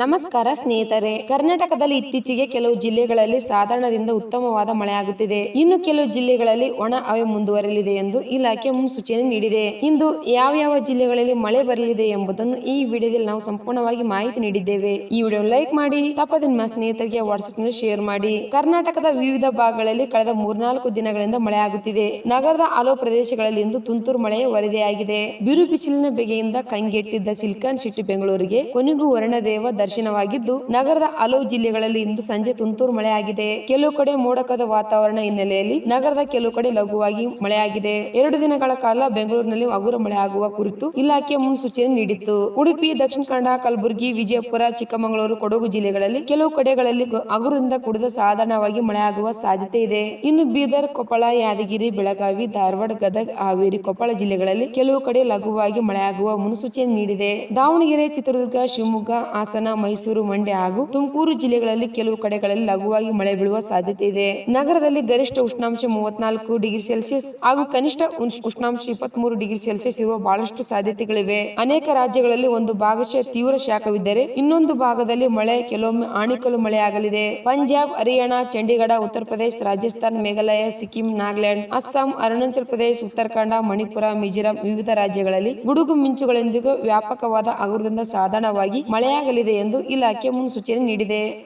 ನಮಸ್ಕಾರ ಸ್ನೇಹಿತರೆ. ಕರ್ನಾಟಕದಲ್ಲಿ ಇತ್ತೀಚೆಗೆ ಕೆಲವು ಜಿಲ್ಲೆಗಳಲ್ಲಿ ಸಾಧಾರಣದಿಂದ ಉತ್ತಮವಾದ ಮಳೆಯಾಗುತ್ತಿದೆ. ಇನ್ನು ಕೆಲವು ಜಿಲ್ಲೆಗಳಲ್ಲಿ ಒಣ ಹವೆ ಮುಂದುವರಲಿದೆ ಎಂದು ಇಲಾಖೆ ಮುನ್ಸೂಚನೆ ನೀಡಿದೆ. ಇಂದು ಯಾವ ಯಾವ ಜಿಲ್ಲೆಗಳಲ್ಲಿ ಮಳೆ ಬರಲಿದೆ ಎಂಬುದನ್ನು ಈ ವಿಡಿಯೋದಲ್ಲಿ ನಾವು ಸಂಪೂರ್ಣವಾಗಿ ಮಾಹಿತಿ ನೀಡಿದ್ದೇವೆ. ಈ ವಿಡಿಯೋ ಲೈಕ್ ಮಾಡಿ ತಪ್ಪದೆ ನಿಮ್ಮ ಸ್ನೇಹಿತರಿಗೆ ವಾಟ್ಸ್ಆಪ್ನಲ್ಲಿ ಶೇರ್ ಮಾಡಿ. ಕರ್ನಾಟಕದ ವಿವಿಧ ಭಾಗಗಳಲ್ಲಿ ಕಳೆದ ಮೂರ್ನಾಲ್ಕು ದಿನಗಳಿಂದ ಮಳೆಯಾಗುತ್ತಿದೆ. ನಗರದ ಹಲವು ಪ್ರದೇಶಗಳಲ್ಲಿ ಇಂದು ತುಂತುರು ಮಳೆ ವರದಿಯಾಗಿದೆ. ಬಿರು ಬಿಸಿಲಿನ ಬೆಗೆಯಿಂದ ಕಂಗೆಟ್ಟಿದ್ದ ಸಿಲ್ಕಾನ್ ಸಿಟಿ ಬೆಂಗಳೂರಿಗೆ ಕೊನೆಗೂ ವರ್ಣದೇವ ದರ್ಶನವಾಗಿದ್ದು, ನಗರದ ಹಲವು ಜಿಲ್ಲೆಗಳಲ್ಲಿ ಇಂದು ಸಂಜೆ ತುಂತುರು ಮಳೆಯಾಗಿದೆ. ಕೆಲವು ಕಡೆ ಮೋಡಕದ ವಾತಾವರಣ ಹಿನ್ನೆಲೆಯಲ್ಲಿ ನಗರದ ಕೆಲವು ಕಡೆ ಲಘುವಾಗಿ ಮಳೆಯಾಗಿದೆ. ಎರಡು ದಿನಗಳ ಕಾಲ ಬೆಂಗಳೂರಿನಲ್ಲಿ ಹಗುರ ಮಳೆ ಆಗುವ ಕುರಿತು ಇಲಾಖೆ ಮುನ್ಸೂಚನೆ ನೀಡಿತ್ತು. ಉಡುಪಿ, ದಕ್ಷಿಣ ಕನ್ನಡ, ಕಲಬುರಗಿ, ವಿಜಯಪುರ, ಚಿಕ್ಕಮಗಳೂರು, ಕೊಡಗು ಜಿಲ್ಲೆಗಳಲ್ಲಿ ಕೆಲವು ಕಡೆಗಳಲ್ಲಿ ಹಗುರದಿಂದ ಕುಡಿದ ಸಾಧಾರಣವಾಗಿ ಮಳೆಯಾಗುವ ಸಾಧ್ಯತೆ ಇದೆ. ಇನ್ನು ಬೀದರ್, ಕೊಪ್ಪಳ, ಯಾದಗಿರಿ, ಬೆಳಗಾವಿ, ಧಾರವಾಡ, ಗದಗ, ಹಾವೇರಿ, ಕೊಪ್ಪಳ ಜಿಲ್ಲೆಗಳಲ್ಲಿ ಕೆಲವು ಕಡೆ ಲಘುವಾಗಿ ಮಳೆಯಾಗುವ ಮುನ್ಸೂಚನೆ ನೀಡಿದೆ. ದಾವಣಗೆರೆ, ಚಿತ್ರದುರ್ಗ, ಶಿವಮೊಗ್ಗ, ಹಾಸನ ಮೈಸೂರು ಮಂಡ್ಯ ಹಾಗೂ ತುಮಕೂರು ಜಿಲ್ಲೆಗಳಲ್ಲಿ ಕೆಲವು ಕಡೆಗಳಲ್ಲಿ ಲಘುವಾಗಿ ಮಳೆ ಬೀಳುವ ಸಾಧ್ಯತೆ ಇದೆ. ನಗರದಲ್ಲಿ ಗರಿಷ್ಠ ಉಷ್ಣಾಂಶ ಮೂವತ್ನಾಲ್ಕು ಡಿಗ್ರಿ ಸೆಲ್ಸಿಯಸ್ ಹಾಗೂ ಕನಿಷ್ಠ ಉಷ್ಣ- ಉಷ್ಣಾಂಶ ಇಪ್ಪತ್ಮೂರು ಡಿಗ್ರಿ ಸೆಲ್ಸಿಯಸ್ ಇರುವ ಬಹಳಷ್ಟು ಸಾಧ್ಯತೆಗಳಿವೆ. ಅನೇಕ ರಾಜ್ಯಗಳಲ್ಲಿ ಒಂದು ಭಾಗಶಃ ತೀವ್ರ ಶಾಖವಿದ್ದರೆ ಇನ್ನೊಂದು ಭಾಗದಲ್ಲಿ ಮಳೆ, ಕೆಲವೊಮ್ಮೆ ಆಣಿಕಲು ಮಳೆಯಾಗಲಿದೆ. ಪಂಜಾಬ್, ಹರಿಯಾಣ, ಚಂಡೀಗಢ, ಉತ್ತರ ಪ್ರದೇಶ, ರಾಜಸ್ಥಾನ್, ಮೇಘಾಲಯ, ಸಿಕ್ಕಿಂ, ನಾಗಾಲ್ಯಾಂಡ್, ಅಸ್ಸಾಂ, ಅರುಣಾಚಲ ಪ್ರದೇಶ, ಉತ್ತರಾಖಂಡ, ಮಣಿಪುರ, ಮಿಜೋರಾಂ ವಿವಿಧ ರಾಜ್ಯಗಳಲ್ಲಿ ಗುಡುಗು ಮಿಂಚುಗಳೊಂದಿಗೆ ವ್ಯಾಪಕವಾದ ಅಗುರದಿಂದ ಸಾಧಾರಣವಾಗಿ ಮಳೆಯಾಗಲಿದೆ ಎಂದು ಇಲಾಖೆ ಮುನ್ಸೂಚನೆ ನೀಡಿದೆ.